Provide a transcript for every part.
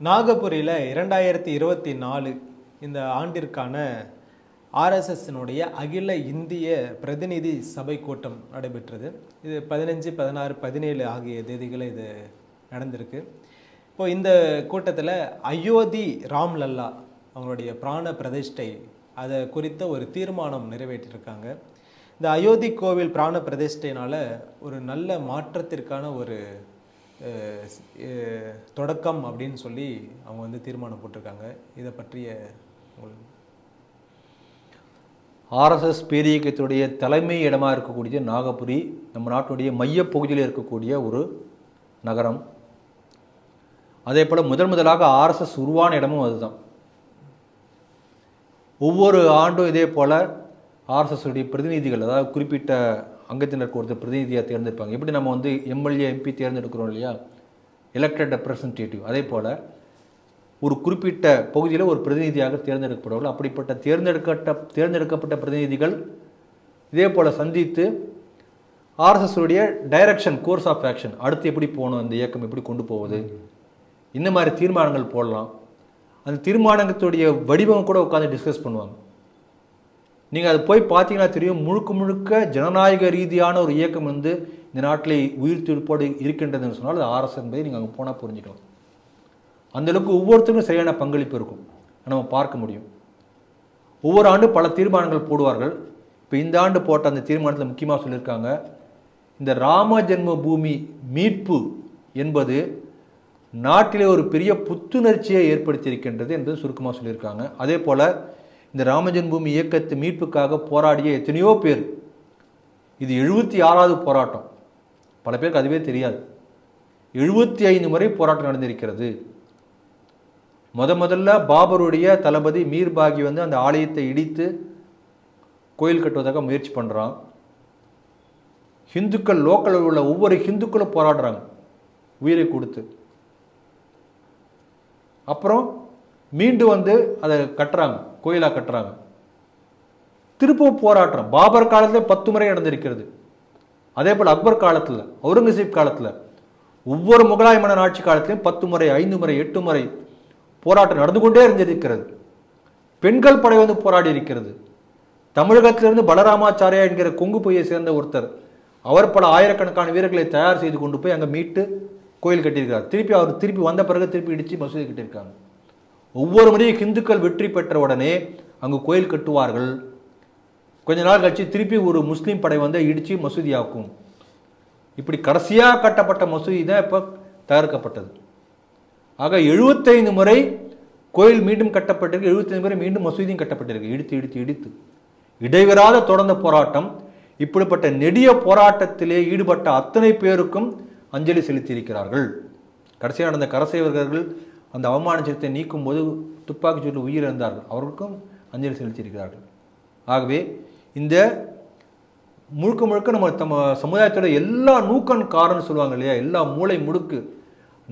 நாகபுரியில் இரண்டாயிரத்தி இருபத்தி நாலு இந்த ஆண்டிற்கான ஆர்எஸ்எஸ்னுடைய அகில இந்திய பிரதிநிதி சபை கூட்டம் நடைபெற்றது. இது பதினஞ்சு பதினாறு பதினேழு ஆகிய தேதிகளில் இது நடந்திருக்கு. இப்போ இந்த கூட்டத்தில் அயோத்தி ராம்லல்லா அவங்களுடைய பிராண பிரதிஷ்டை அதை குறித்த ஒரு தீர்மானம் நிறைவேற்றியிருக்காங்க இந்த அயோத்தி கோவில் பிராண பிரதிஷ்டையினால ஒரு நல்ல மாற்றத்திற்கான ஒரு தொடக்கம் அப்படின்னு சொல்லி அவங்க வந்து தீர்மானம் போட்டிருக்காங்க. இதை பற்றிய ஆர்எஸ்எஸ் பேரியக்கத்தினுடைய தலைமை இடமாக இருக்கக்கூடிய நாகபுரி நம்ம நாட்டுடைய மையப்பகுதியில் இருக்கக்கூடிய ஒரு நகரம். அதே போல் முதன் முதலாக ஆர்எஸ்எஸ் உருவான இடமும் அதுதான். ஒவ்வொரு ஆண்டும் இதே போல் ஆர்எஸ்எஸ் உடைய பிரதிநிதிகள் அதாவது குறிப்பிட்ட அங்கத்தினருக்கு ஒருத்தர் பிரதிநிதியாக தேர்ந்தெடுப்பாங்க. எப்படி நம்ம வந்து எம்எல்ஏ எம்பி தேர்ந்தெடுக்கிறோம் இல்லையா? எலெக்டட் ரெப்ரசன்டேட்டிவ் அதே போல் ஒரு குறிப்பிட்ட பகுதியில் ஒரு பிரதிநிதியாக தேர்ந்தெடுக்கப்படுவார்கள் அப்படிப்பட்ட தேர்ந்தெடுக்கப்பட்ட தேர்ந்தெடுக்கப்பட்ட பிரதிநிதிகள் இதே போல் சந்தித்து ஆர்எஸ்எஸ்டைய டைரக்ஷன் கோர்ஸ் ஆஃப் ஆக்ஷன் அடுத்து எப்படி போகணும் இந்த இயக்கம் எப்படி கொண்டு போவது? இந்த மாதிரி தீர்மானங்கள் போடலாம். அந்த தீர்மானத்துடைய வடிவம் கூட உட்காந்து டிஸ்கஸ் பண்ணுவாங்க. நீங்கள் அது போய் பார்த்தீங்கன்னா தெரியும் முழுக்க முழுக்க ஜனநாயக ரீதியான ஒரு இயக்கம் வந்து இந்த நாட்டில் உயிர் இருக்கின்றதுன்னு சொன்னால் அது ஆர்எஸ் என்பதை நீங்கள் அங்கே போனால் புரிஞ்சுக்கலாம். அந்தளவுக்கு ஒவ்வொருத்தருக்கும் சரியான பங்களிப்பு இருக்கும். நம்ம பார்க்க முடியும். ஒவ்வொரு ஆண்டு பல தீர்மானங்கள் போடுவார்கள். இப்போ இந்த ஆண்டு போட்ட அந்த தீர்மானத்தில் முக்கியமாக சொல்லியிருக்காங்க இந்த ராம ஜென்ம பூமி மீட்பு என்பது நாட்டிலே ஒரு பெரிய புத்துணர்ச்சியை ஏற்படுத்தியிருக்கின்றது என்பது சுருக்கமாக சொல்லியிருக்காங்க. அதே போல் இந்த ராமஜென்மபூமி இயக்கத்து மீட்புக்காக போராடிய எத்தனையோ பேர். இது எழுபத்தி ஆறாவது போராட்டம். பல பேருக்கு அதுவே தெரியாது. எழுபத்தி ஐந்து முறை போராட்டம் நடந்திருக்கிறது. முத முதல்ல பாபருடைய தளபதி மீர்பாகி வந்து அந்த ஆலயத்தை இடித்து கோயில் கட்டுவதாக முயற்சி பண்ணுறான் ஹிந்துக்கள் லோக்கலில் உள்ள ஒவ்வொரு ஹிந்துக்களும் போராடுறாங்க. உயிரை கொடுத்து. அப்புறம் மீண்டும் வந்து அதை கட்டுறாங்க. கோயிலாக கட்டுறாங்க. திருப்பூர் போராட்டம். பாபர் காலத்தில் பத்து முறை நடந்திருக்கிறது. அதே போல் அக்பர் காலத்தில் அவுரங்கசீப் காலத்தில் ஒவ்வொரு முகலாய மன்னர் ஆட்சி காலத்திலையும் பத்து முறை ஐந்து முறை எட்டு முறை போராட்டம் நடந்து கொண்டே இருந்திருக்கிறது. பெண்கள் படை வந்து போராடி இருக்கிறது. தமிழகத்திலிருந்து பலராமாச்சாரியா என்கிற கொங்கு பொய்யை சேர்ந்த ஒருத்தர் அவர் பல ஆயிரக்கணக்கான வீரர்களை தயார் செய்து கொண்டு போய் அங்கே மீட்டு கோயில் கட்டியிருக்கார் திருப்பி அவர் திருப்பி வந்த பிறகு திருப்பி இடித்து மசூதி கட்டியிருக்காங்க. ஒவ்வொரு முறையும் ஹிந்துக்கள் வெற்றி பெற்ற உடனே அங்கு கோயில் கட்டுவார்கள். கொஞ்ச நாள் கழிச்சு திருப்பி ஒரு முஸ்லீம் படை வந்து இடித்து மசூதியாக்கும். இப்படி கடைசியாக கட்டப்பட்ட மசூதி தான் இப்போ தகர்க்கப்பட்டது. ஆக எழுபத்தைந்து முறை கோயில் மீண்டும் கட்டப்பட்டிருக்கு. எழுபத்தைந்து முறை மீண்டும் மசூதியும் கட்டப்பட்டிருக்கு. இடித்து இடித்து இடித்து. இடைவெறாத தொடர்ந்த போராட்டம். இப்படிப்பட்ட நெடிய போராட்டத்திலே ஈடுபட்ட அத்தனை பேருக்கும் அஞ்சலி செலுத்தியிருக்கிறார்கள். கடைசியாக நடந்த கரசேவர்கள் அந்த அவமான சிரத்தை நீக்கும் போது துப்பாக்கி சூட்டில் உயிரிழந்தார்கள். அவர்களுக்கும் அஞ்சலி செலுத்தியிருக்கிறார்கள். ஆகவே இந்த முழுக்க முழுக்க நம்ம நம்ம சமுதாயத்தோட எல்லா நூக்கன் காரன்னு சொல்லுவாங்க இல்லையா? எல்லா மூளை முடுக்கு.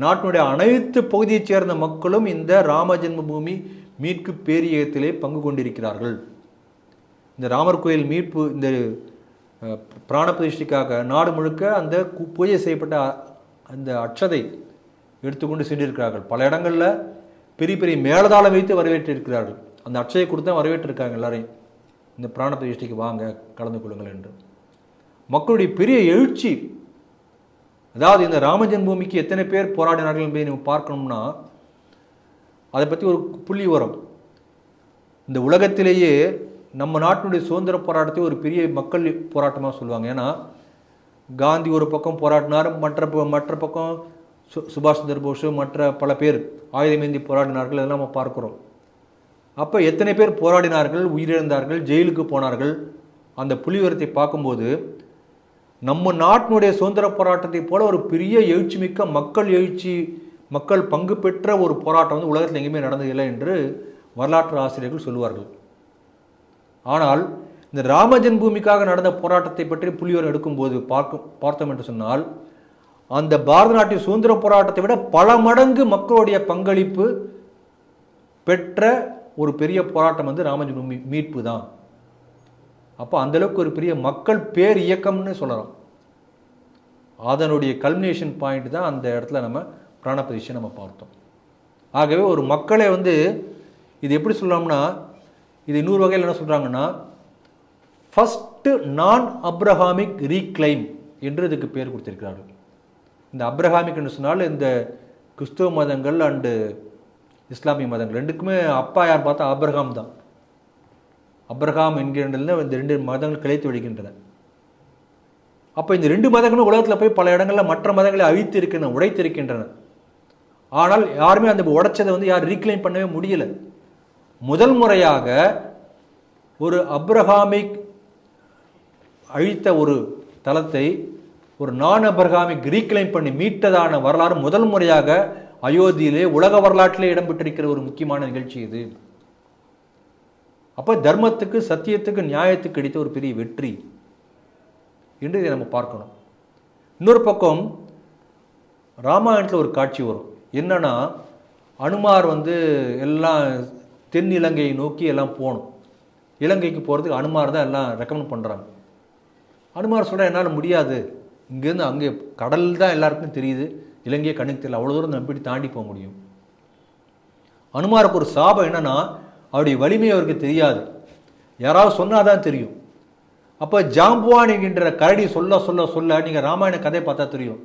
நாட்டினுடைய அனைத்து பகுதியைச் சேர்ந்த மக்களும் இந்த ராம ஜென்மபூமி பூமி மீட்பு பேரியத்திலே பங்கு கொண்டிருக்கிறார்கள். இந்த ராமர் கோயில் மீட்பு இந்த பிராண பிரதிஷ்டைக்காக நாடு முழுக்க அந்த கு- பூஜை செய்யப்பட்ட அந்த அட்சதை எடுத்துக்கொண்டு சென்றிருக்கிறார்கள். பல இடங்களில் பெரிய பெரிய மேலதாளம் வைத்து வரவேற்றிருக்கிறார்கள். அந்த அட்சயை கொடுத்து தான் வரவேற்றிருக்காங்க எல்லாரையும். இந்த பிராண பிரதிஷ்டைக்கு வாங்க கலந்து கொள்ளுங்கள் என்று. மக்களுடைய பெரிய எழுச்சி. அதாவது இந்த ராமஜன் பூமிக்கு எத்தனை பேர் போராடினார்கள் என்பதை நம்ம பார்க்கணும்னா அதை பற்றி ஒரு புள்ளி வரும். இந்த உலகத்திலேயே நம்ம நாட்டினுடைய சுதந்திர போராட்டத்தை ஒரு பெரிய மக்கள் போராட்டமாக சொல்லுவாங்க. ஏன்னா காந்தி ஒரு பக்கம் போராட்டினார் மற்ற ப- மற்ற பக்கம் சு சுபாஷ் சந்திர போஸ் மற்ற பல பேர் ஆயுதமேந்தி போராடினார்கள் இதெல்லாம் நம்ம பார்க்குறோம். அப்போ எத்தனை பேர் போராடினார்கள் உயிரிழந்தார்கள் ஜெயிலுக்கு போனார்கள் அந்த புலிவரத்தை பார்க்கும்போது நம்ம நாட்டினுடைய சுதந்திர போராட்டத்தை போல ஒரு பெரிய எழுச்சிமிக்க மக்கள் எழுச்சி மக்கள் பங்கு பெற்ற ஒரு போராட்டம் வந்து உலகத்தில் எங்கேயுமே நடந்ததில்லை என்று வரலாற்று ஆசிரியர்கள் சொல்லுவார்கள். ஆனால் இந்த ராம ஜென்மபூமிக்காக நடந்த போராட்டத்தை பற்றி புலிவர் எடுக்கும்போது பார்க்க பார்த்தோம் என்று சொன்னால் அந்த பாரத நாட்டு சுதந்திர போராட்டத்தை விட பல மடங்கு மக்களுடைய பங்களிப்பு பெற்ற ஒரு பெரிய போராட்டம் வந்து ராமஜென்ம மீட்பு தான். அப்போ அந்த அளவுக்கு ஒரு பெரிய மக்கள் பேர் இயக்கம்னு சொல்லலாம். அதனுடைய கல்மினேஷன் பாயிண்ட் தான் அந்த இடத்துல நம்ம பிராண நம்ம பார்த்தோம். ஆகவே ஒரு மக்களை வந்து இது எப்படி சொல்லலாம்னா இது இன்னொரு வகையில் என்ன சொல்கிறாங்கன்னா ஃபஸ்ட்டு நான் அப்ரஹாமிக் ரீக்ளைம் என்று இதுக்கு பேர் கொடுத்திருக்கிறார்கள். இந்த அப்ரஹாமிக்னு என்று சொன்னால் இந்த கிறிஸ்துவ மதங்கள் அண்டு இஸ்லாமிய மதங்கள் ரெண்டுக்குமே அப்பா யார் பார்த்தா அப்ரஹாம் தான். அப்ரஹாம் என்கின்ற இந்த ரெண்டு மதங்கள் கிளைத்து விடுகின்றன. அப்போ இந்த ரெண்டு மதங்களும் உலகத்தில் போய் பல இடங்களில் மற்ற மதங்களை அழித்து இருக்கின்றன உடைத்து இருக்கின்றன. ஆனால் யாருமே அந்த உடைச்சதை வந்து யார் ரீக்ளைம் பண்ணவே முடியல. முதல் முறையாக ஒரு அப்ரஹாமிக் அழித்த ஒரு தளத்தை ஒரு நான் அபர்காமி ரீக்ளைம் பண்ணி மீட்டதான வரலாறு முதல் முறையாக அயோத்தியிலே உலக வரலாற்றிலே இடம்பெற்றிருக்கிற ஒரு முக்கியமான நிகழ்ச்சி இது. அப்போ தர்மத்துக்கு சத்தியத்துக்கு நியாயத்துக்கு கிடைத்த ஒரு பெரிய வெற்றி என்று இதை நம்ம பார்க்கணும். இன்னொரு பக்கம் ராமாயணத்தில் ஒரு காட்சி வரும். என்னன்னா அனுமார் வந்து எல்லாம் தென் இலங்கையை நோக்கி எல்லாம் போகணும். இலங்கைக்கு போகிறதுக்கு அனுமார் தான் எல்லாம் ரெக்கமெண்ட் பண்ணுறாங்க அனுமார் சொல்கிறேன் என்னால் முடியாது. இங்கேருந்து அங்கே கடல் தான் எல்லாருக்கும் தெரியுது. இலங்கையை கண்ணுக்கு தெரியல. அவ்வளோ தூரம் நம்ம எப்படி தாண்டி போக முடியும்? அனுமாருக்கு ஒரு சாபம் என்னன்னா அவருடைய வலிமை அவருக்கு தெரியாது. யாராவது சொன்னால் தான் தெரியும். அப்போ ஜாம்புவான் என்கின்ற கரடி சொல்ல சொல்ல சொல்ல நீங்கள் ராமாயண கதையை பார்த்தா தெரியும்.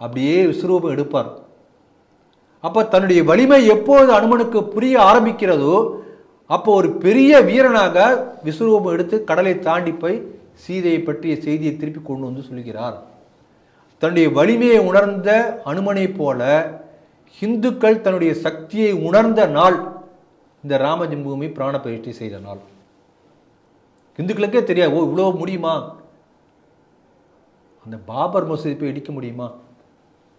அப்படியே விஸ்வரூபம் எடுப்பார். அப்போ தன்னுடைய வலிமை எப்போது அனுமனுக்கு புரிய ஆரம்பிக்கிறதோ அப்போ ஒரு பெரிய வீரனாக விஸ்வரூபம் எடுத்து கடலை தாண்டி போய் சீதையை பற்றிய செய்தியை திருப்பி கொண்டு வந்து சொல்கிறார். தன்னுடைய வலிமையை உணர்ந்த அனுமனை போல இந்துக்கள் தன்னுடைய சக்தியை உணர்ந்த நாள் இந்த ராம ஜென்மபூமி பிராண பயிற்சி செய்த நாள். இந்துக்களுக்கே தெரியாது ஓ இவ்வளோ முடியுமா? அந்த பாபர் மசூதி போய் இடிக்க முடியுமா?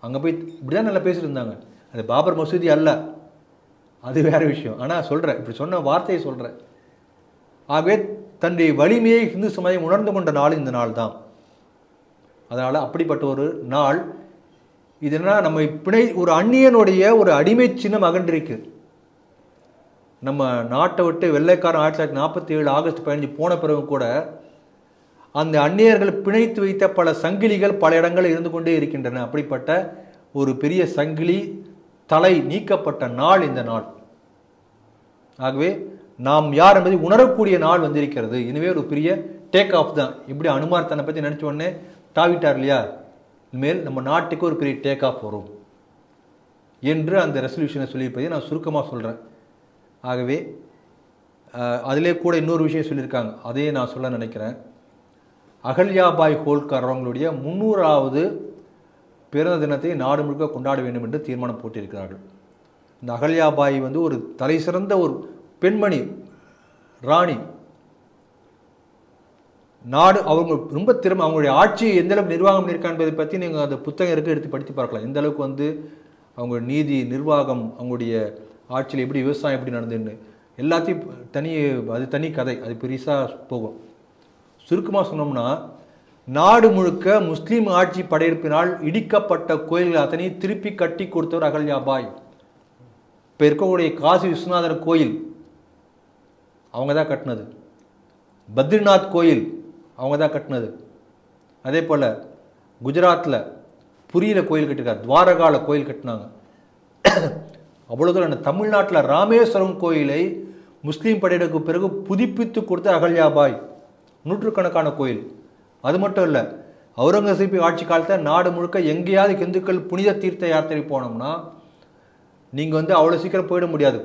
அங்கே போய் இப்படிதான் நல்லா பேசியிருந்தாங்க இருந்தாங்க. அது பாபர் மசூதி அல்ல அது வேற விஷயம். ஆனால் சொல்கிறேன் இப்படி சொன்ன வார்த்தையை சொல்கிறேன் ஆகவே தன்னுடைய வலிமையை இந்து சமயம் உணர்ந்து கொண்ட நாள் இந்த நாள் தான் அதனால் அப்படிப்பட்ட ஒரு நாள். இது என்ன நம்ம பிணை ஒரு அந்நியனுடைய ஒரு அடிமை சின்னம் அகன்றிருக்கு. நம்ம நாட்டை விட்டு வெள்ளைக்காரன் ஆயிரத்தி தொள்ளாயிரத்தி நாற்பத்தி ஏழு ஆகஸ்ட் பதினஞ்சு போன பிறகு கூட அந்த அந்நியர்கள் பிணைத்து வைத்த பல சங்கிலிகள் பல இடங்களில் இருந்து கொண்டே இருக்கின்றன. அப்படிப்பட்ட ஒரு பெரிய சங்கிலி தலை நீக்கப்பட்ட நாள் இந்த நாள். ஆகவே நாம் யார் என்பதை உணரக்கூடிய நாள் வந்திருக்கிறது. எனவே ஒரு பெரிய டேக் ஆஃப் தான். இப்படி அனுமார் தன்னை பற்றி நினச்ச உடனே தாவிட்டார் இல்லையா? இனிமேல் நம்ம நாட்டுக்கு ஒரு பெரிய டேக் ஆஃப் வரும். என்று அந்த ரெசல்யூஷனை சொல்லியிருப்பதை நான் சுருக்கமாக சொல்கிறேன் ஆகவே அதிலே கூட இன்னொரு விஷயம் சொல்லியிருக்காங்க. அதையே நான் சொல்ல நினைக்கிறேன். அகல்யாபாய் ஹோல்கர் அவங்களுடைய முந்நூறாவது பிறந்த தினத்தை நாடு முழுக்க கொண்டாட வேண்டும் என்று தீர்மானம் போட்டிருக்கிறார்கள். இந்த அகல்யாபாய் வந்து ஒரு தலை சிறந்த ஒரு பெண்மணி ராணி. நாடு அவங்க ரொம்ப திறமை அவங்களுடைய ஆட்சியை எந்த அளவுக்கு நிர்வாகம் பண்ணியிருக்காங்க என்பதை பற்றி நீங்கள் அந்த புத்தகம் இருக்க எடுத்து படித்து பார்க்கலாம். எந்த அளவுக்கு வந்து அவங்க நீதி நிர்வாகம் அவங்களுடைய ஆட்சியில் எப்படி விவசாயம் எப்படி நடந்துன்னு எல்லாத்தையும் தனி அது தனி கதை அது பெருசாக போகும். சுருக்கமாக சொன்னோம்னா நாடு முழுக்க முஸ்லீம் ஆட்சி படையெடுப்பினால் இடிக்கப்பட்ட கோயில்கள் அத்தனையும் திருப்பி கட்டி கொடுத்தவர் அகல்யாபாய் இப்போ இருக்கக்கூடிய காசி விஸ்வநாதர் கோயில் அவங்க தான் கட்டினது. பத்ரிநாத் கோயில் அவங்க தான் கட்டினது. அதே போல் குஜராத்தில் புரியல கோயில் கட்டிருக்கார். துவாரகால கோயில் கட்டினாங்க. அவ்வளோ தூரம் அந்த தமிழ்நாட்டில் ராமேஸ்வரம் கோயிலை முஸ்லீம் படையெடுப்பு பிறகு புதுப்பித்து கொடுத்த அகல்யாபாய் நூற்றுக்கணக்கான கோயில். அது மட்டும் இல்லை அவுரங்கசீப் ஆட்சி காலத்தில் நாடு முழுக்க எங்கேயாவது இந்துக்கள் புனித தீர்த்த யாத்திரை போனோம்னா நீங்கள் வந்து அவ்வளோ சீக்கிரம் போயிட முடியாது.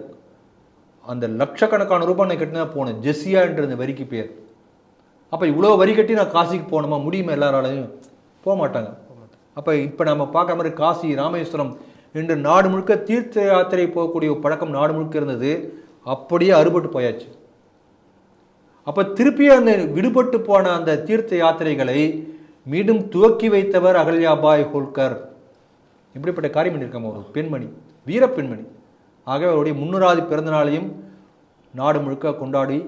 அந்த லட்சக்கணக்கான ரூபாய் நான் கட்டினா போனேன். ஜெஸ்ஸியான்ற இந்த வரிக்கு பேர். அப்போ இவ்வளோ வரி கட்டி நான் காசிக்கு போகணுமா? முடியுமா எல்லாராலையும்? போக மாட்டாங்க அப்போ இப்போ நம்ம பார்க்குற மாதிரி காசி ராமேஸ்வரம் என்று நாடு முழுக்க தீர்த்த யாத்திரை போகக்கூடிய ஒரு பழக்கம் நாடு முழுக்க இருந்தது. அப்படியே அறுபட்டு போயாச்சு. அப்போ திருப்பி அந்த விடுபட்டு போன அந்த தீர்த்த யாத்திரைகளை மீண்டும் துவக்கி வைத்தவர் அகல்யாபாய் ஹோல்கர். இப்படிப்பட்ட காரியம் பண்ணியிருக்காங்க ஒரு பெண்மணி வீர பெண்மணி. ஆகவே அவருடைய முன்னூறாவது பிறந்த நாளையும் நாடு முழுக்க கொண்டாடி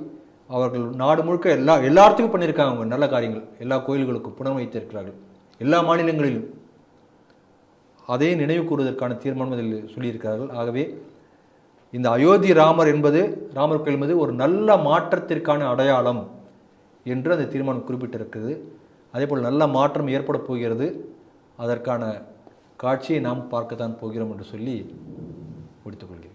அவர்கள் நாடு முழுக்க எல்லா எல்லாத்துக்கும் பண்ணியிருக்காங்க அவங்க நல்ல காரியங்கள். எல்லா கோயில்களுக்கும் புனம் வைத்திருக்கிறார்கள் எல்லா மாநிலங்களிலும் அதை நினைவு கூறுவதற்கான தீர்மானம் இதில் சொல்லியிருக்கிறார்கள். ஆகவே இந்த அயோத்தி ராமர் என்பது ராமர் கோயில் என்பது ஒரு நல்ல மாற்றத்திற்கான அடையாளம் என்று அந்த தீர்மானம் குறிப்பிட்டிருக்கிறது. அதேபோல் நல்ல மாற்றம் ஏற்பட போகிறது. அதற்கான காட்சியை நாம் பார்க்கத்தான் போகிறோம் என்று சொல்லி முடித்துக்கொள்கிறேன்